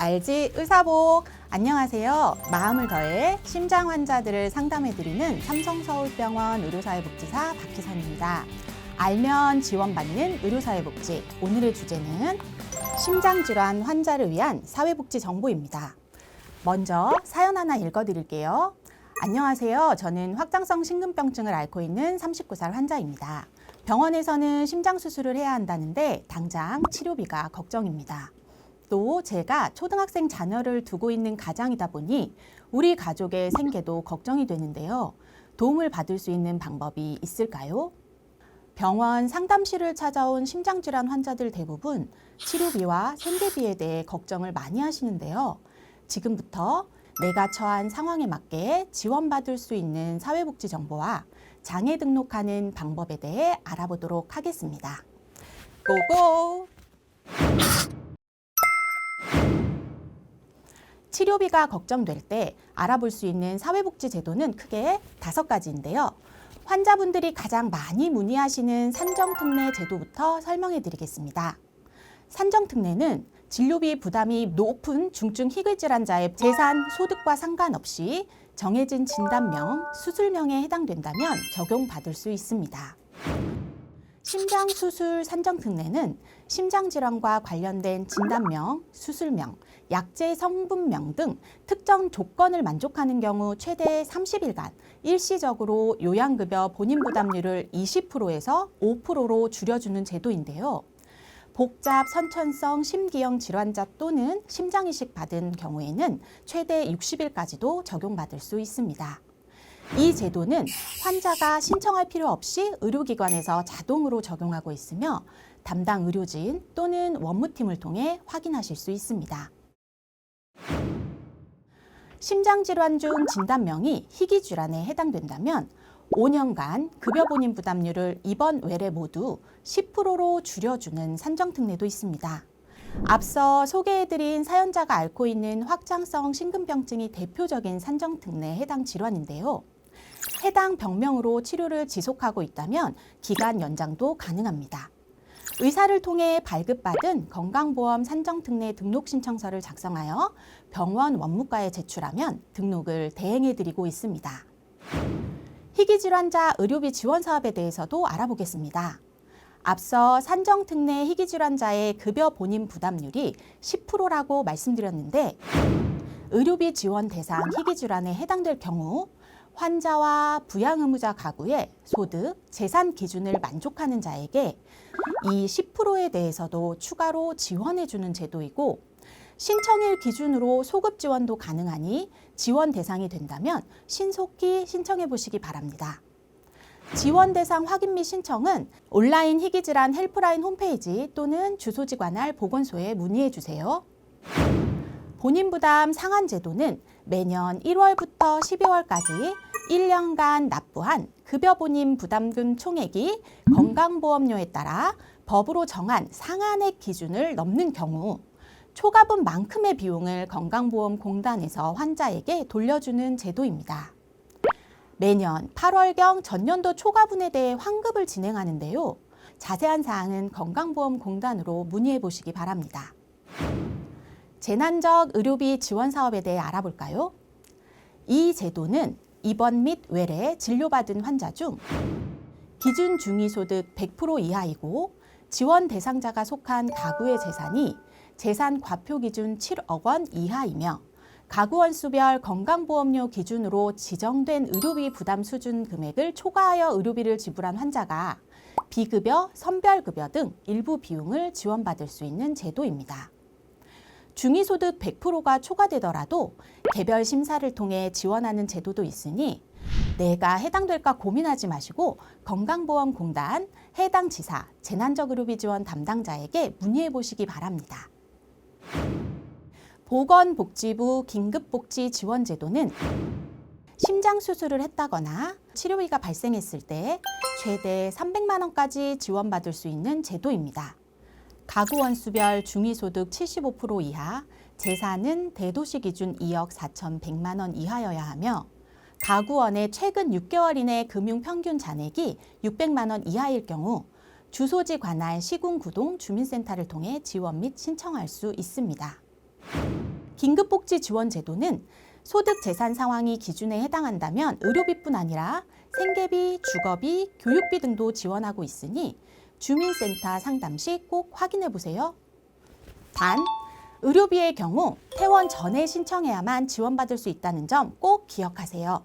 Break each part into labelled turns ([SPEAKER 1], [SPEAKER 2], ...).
[SPEAKER 1] 알지 의사복 안녕하세요. 마음을 더해 심장 환자들을 상담해드리는 삼성서울병원 의료사회복지사 박희선입니다. 알면 지원받는 의료사회복지 오늘의 주제는 심장질환 환자를 위한 사회복지 정보입니다. 먼저 사연 하나 읽어드릴게요. 안녕하세요. 저는 확장성 심근병증을 앓고 있는 39살 환자입니다. 병원에서는 심장 수술을 해야 한다는데 당장 치료비가 걱정입니다. 또 제가 초등학생 자녀를 두고 있는 가장이다 보니 우리 가족의 생계도 걱정이 되는데요. 도움을 받을 수 있는 방법이 있을까요? 병원 상담실을 찾아온 심장질환 환자들 대부분 치료비와 생계비에 대해 걱정을 많이 하시는데요. 지금부터 내가 처한 상황에 맞게 지원받을 수 있는 사회복지 정보와 장애 등록하는 방법에 대해 알아보도록 하겠습니다. 고고! 치료비가 걱정될 때 알아볼 수 있는 사회복지 제도는 크게 다섯 가지인데요. 환자분들이 가장 많이 문의하시는 산정특례 제도부터 설명해 드리겠습니다. 산정특례는 진료비 부담이 높은 중증 희귀질환자의 재산, 소득과 상관없이 정해진 진단명, 수술명에 해당된다면 적용받을 수 있습니다. 심장수술 산정특례는 심장질환과 관련된 진단명, 수술명, 약제 성분명 등 특정 조건을 만족하는 경우 최대 30일간 일시적으로 요양급여 본인 부담률을 20%에서 5%로 줄여주는 제도인데요. 복잡 선천성 심기형 질환자 또는 심장이식 받은 경우에는 최대 60일까지도 적용받을 수 있습니다. 이 제도는 환자가 신청할 필요 없이 의료기관에서 자동으로 적용하고 있으며 담당 의료진 또는 원무팀을 통해 확인하실 수 있습니다. 심장질환 중 진단명이 희귀질환에 해당된다면 5년간 급여 본인 부담률을 입원 외래 모두 10%로 줄여주는 산정특례도 있습니다. 앞서 소개해드린 사연자가 앓고 있는 확장성 심근병증이 대표적인 산정특례 해당 질환인데요. 해당 병명으로 치료를 지속하고 있다면 기간 연장도 가능합니다. 의사를 통해 발급받은 건강보험 산정특례 등록 신청서를 작성하여 병원 원무과에 제출하면 등록을 대행해드리고 있습니다. 희귀질환자 의료비 지원 사업에 대해서도 알아보겠습니다. 앞서 산정특례 희귀질환자의 급여 본인 부담률이 10%라고 말씀드렸는데 의료비 지원 대상 희귀질환에 해당될 경우 환자와 부양 의무자 가구의 소득, 재산 기준을 만족하는 자에게 이 10%에 대해서도 추가로 지원해 주는 제도이고 신청일 기준으로 소급 지원도 가능하니 지원 대상이 된다면 신속히 신청해 보시기 바랍니다. 지원 대상 확인 및 신청은 온라인 희귀질환 헬프라인 홈페이지 또는 주소지 관할 보건소에 문의해 주세요. 본인 부담 상한 제도는 매년 1월부터 12월까지 1년간 납부한 급여 본인 부담금 총액이 건강보험료에 따라 법으로 정한 상한액 기준을 넘는 경우 초과분만큼의 비용을 건강보험공단에서 환자에게 돌려주는 제도입니다. 매년 8월경 전년도 초과분에 대해 환급을 진행하는데요. 자세한 사항은 건강보험공단으로 문의해 보시기 바랍니다. 재난적 의료비 지원 사업에 대해 알아볼까요? 이 제도는 입원 및 외래 진료받은 환자 중 기준 중위소득 100% 이하이고 지원 대상자가 속한 가구의 재산이 재산 과표 기준 7억 원 이하이며 가구 원수별 건강보험료 기준으로 지정된 의료비 부담 수준 금액을 초과하여 의료비를 지불한 환자가 비급여, 선별급여 등 일부 비용을 지원받을 수 있는 제도입니다. 중위소득 100%가 초과되더라도 개별 심사를 통해 지원하는 제도도 있으니 내가 해당될까 고민하지 마시고 건강보험공단, 해당 지사, 의료비 지원 담당자에게 문의해 보시기 바랍니다. 보건복지부 긴급복지 지원제도는 심장 수술을 했다거나 치료비가 발생했을 때 최대 300만 원까지 지원받을 수 있는 제도입니다. 가구 원수별 중위소득 75% 이하, 재산은 대도시 기준 2억 4,100만 원 이하여야 하며 가구원의 최근 6개월 이내 금융 평균 잔액이 600만 원 이하일 경우 주소지 관할 시군 구동 주민센터를 통해 지원 및 신청할 수 있습니다. 긴급복지 지원 제도는 소득 재산 상황이 기준에 해당한다면 의료비뿐 아니라 생계비, 주거비, 교육비 등도 지원하고 있으니 주민센터 상담 시 꼭 확인해 보세요. 단, 의료비의 경우 퇴원 전에 신청해야만 지원받을 수 있다는 점 꼭 기억하세요.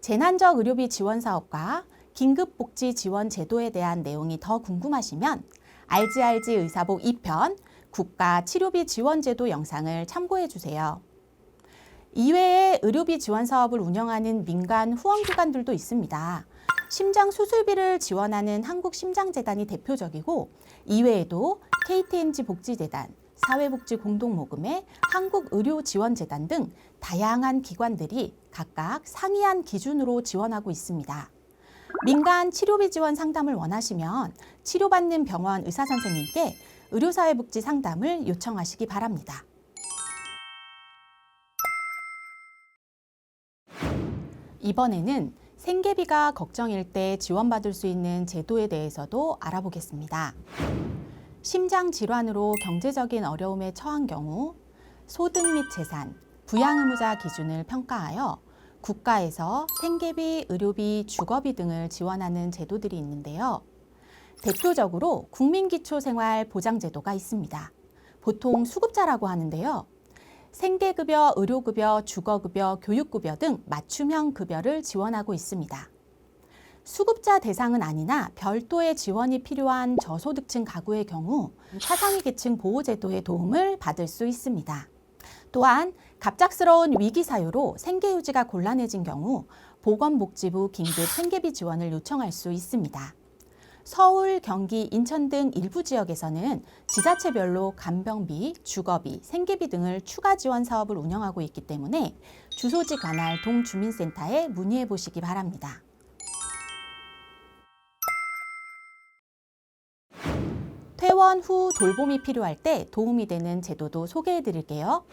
[SPEAKER 1] 재난적 의료비 지원 사업과 긴급복지 지원 제도에 대한 내용이 더 궁금하시면 알지 의사복 2편 국가 치료비 지원 제도 영상을 참고해 주세요. 이외에 의료비 지원 사업을 운영하는 민간 후원기관들도 있습니다. 심장 수술비를 지원하는 한국심장재단이 대표적이고 이외에도 KTNG 복지재단, 사회복지공동모금회, 한국의료지원재단 등 다양한 기관들이 각각 상이한 기준으로 지원하고 있습니다. 민간 치료비 지원 상담을 원하시면 치료받는 병원 의사선생님께 의료사회복지 상담을 요청하시기 바랍니다. 이번에는 생계비가 걱정일 때 지원받을 수 있는 제도에 대해서도 알아보겠습니다. 심장 질환으로 경제적인 어려움에 처한 경우 소득 및 재산, 부양 의무자 기준을 평가하여 국가에서 생계비, 의료비, 주거비 등을 지원하는 제도들이 있는데요. 대표적으로 국민기초생활보장제도가 있습니다. 보통 수급자라고 하는데요. 생계급여, 의료급여, 주거급여, 교육급여 등 맞춤형 급여를 지원하고 있습니다. 수급자 대상은 아니나 별도의 지원이 필요한 저소득층 가구의 경우 차상위 계층 보호제도의 도움을 받을 수 있습니다. 또한 갑작스러운 위기 사유로 생계 유지가 곤란해진 경우 보건복지부 긴급 생계비 지원을 요청할 수 있습니다. 서울, 경기, 인천 등 일부 지역에서는 지자체별로 간병비, 주거비, 생계비 등을 추가 지원 사업을 운영하고 있기 때문에 주소지 관할 동주민센터에 문의해 보시기 바랍니다. 퇴원 후 돌봄이 필요할 때 도움이 되는 제도도 소개해 드릴게요.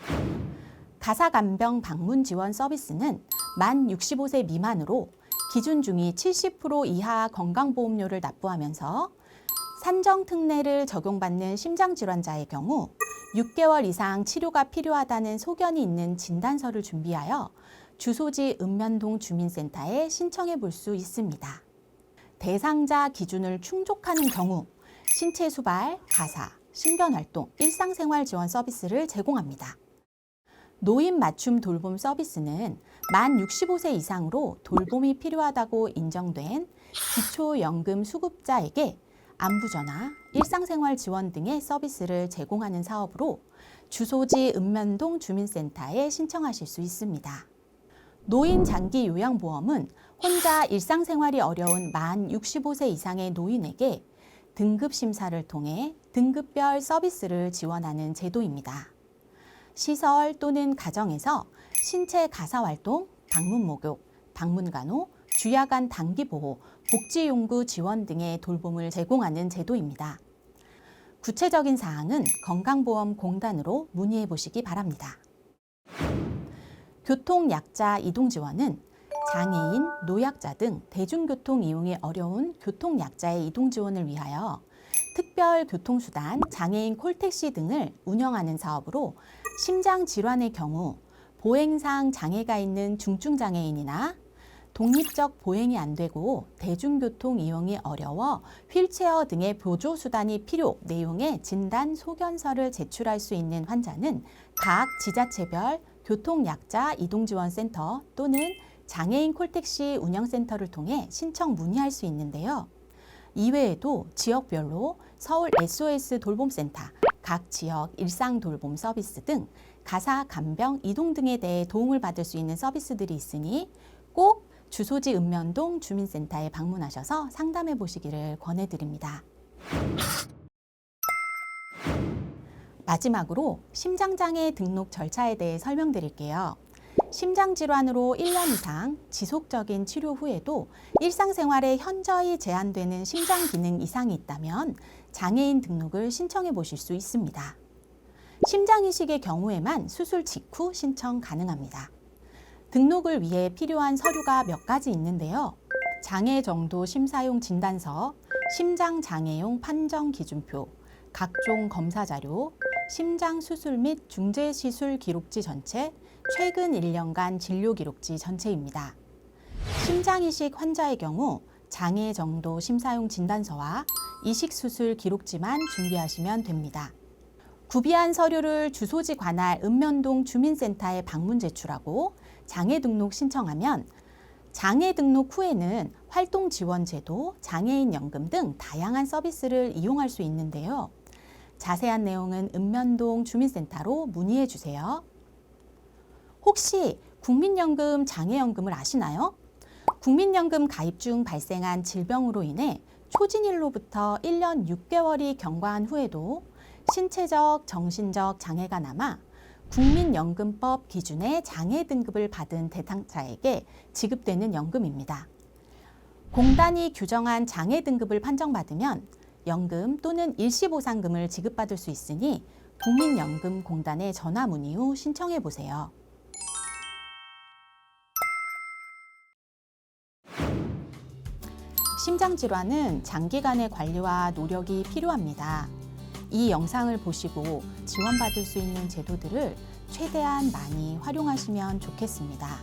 [SPEAKER 1] 가사간병 방문 지원 서비스는 만 65세 미만으로 기준 중위 70% 이하 건강보험료를 납부하면서 산정 특례를 적용받는 심장질환자의 경우 6개월 이상 치료가 필요하다는 소견이 있는 진단서를 준비하여 주소지 읍면동 주민센터에 신청해 볼 수 있습니다. 대상자 기준을 충족하는 경우 신체 수발, 가사, 신변 활동, 일상생활 지원 서비스를 제공합니다. 노인 맞춤 돌봄 서비스는 만 65세 이상으로 돌봄이 필요하다고 인정된 기초연금 수급자에게 안부 전화, 일상생활 지원 등의 서비스를 제공하는 사업으로 주소지 읍면동 주민센터에 신청하실 수 있습니다. 노인 장기 요양보험은 혼자 일상생활이 어려운 만 65세 이상의 노인에게 등급 심사를 통해 등급별 서비스를 지원하는 제도입니다. 시설 또는 가정에서 신체 가사 활동, 방문 목욕, 방문 간호, 주야간 단기 보호, 복지 용구 지원 등의 돌봄을 제공하는 제도입니다. 구체적인 사항은 건강보험공단으로 문의해 보시기 바랍니다. 교통약자 이동 지원은 장애인, 노약자 등 대중교통 이용이 어려운 교통약자의 이동 지원을 위하여 특별 교통수단, 장애인 콜택시 등을 운영하는 사업으로 심장 질환의 경우 보행상 장애가 있는 중증 장애인이나 독립적 보행이 안 되고 대중교통 이용이 어려워 휠체어 등의 보조 수단이 필요 내용의 진단 소견서를 제출할 수 있는 환자는 각 지자체별 교통약자 이동지원센터 또는 장애인 콜택시 운영센터를 통해 신청 문의할 수 있는데요. 이외에도 지역별로 서울 SOS 돌봄센터, 각 지역 일상 돌봄 서비스 등 가사, 간병, 이동 등에 대해 도움을 받을 수 있는 서비스들이 있으니 꼭 주소지 읍면동 주민센터에 방문하셔서 상담해 보시기를 권해드립니다. 마지막으로 심장장애 등록 절차에 대해 설명드릴게요. 심장질환으로 1년 이상 지속적인 치료 후에도 일상생활에 현저히 제한되는 심장 기능 이상이 있다면 장애인 등록을 신청해 보실 수 있습니다. 심장 이식의 경우에만 수술 직후 신청 가능합니다. 등록을 위해 필요한 서류가 몇 가지 있는데요. 장애 정도 심사용 진단서, 심장 장애용 판정 기준표, 각종 검사 자료, 심장 수술 및 중재 시술 기록지 전체, 최근 1년간 진료 기록지 전체입니다. 심장 이식 환자의 경우 장애 정도 심사용 진단서와 이식 수술 기록지만 준비하시면 됩니다. 구비한 서류를 주소지 관할 읍면동 주민센터에 방문 제출하고 장애 등록 신청하면 장애 등록 후에는 활동 지원 제도, 장애인 연금 등 다양한 서비스를 이용할 수 있는데요. 자세한 내용은 읍면동 주민센터로 문의해 주세요. 혹시 국민연금 장애연금을 아시나요? 국민연금 가입 중 발생한 질병으로 인해 초진일로부터 1년 6개월이 경과한 후에도 신체적, 정신적 장애가 남아 국민연금법 기준의 장애 등급을 받은 대상자에게 지급되는 연금입니다. 공단이 규정한 장애 등급을 판정받으면 연금 또는 일시보상금을 지급받을 수 있으니 국민연금공단에 전화 문의 후 신청해 보세요. 심장 질환은 장기간의 관리와 노력이 필요합니다. 이 영상을 보시고 지원받을 수 있는 제도들을 최대한 많이 활용하시면 좋겠습니다.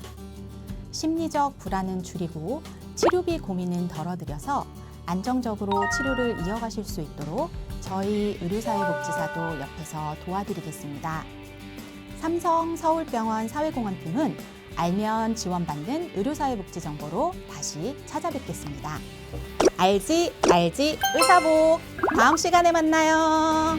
[SPEAKER 1] 심리적 불안은 줄이고 치료비 고민은 덜어드려서 안정적으로 치료를 이어가실 수 있도록 저희 의료사회복지사도 옆에서 도와드리겠습니다. 삼성 서울병원 사회공헌팀은 알면 지원받는 의료사회복지 정보로 다시 찾아뵙겠습니다. 알지 알지 의사복 다음 시간에 만나요.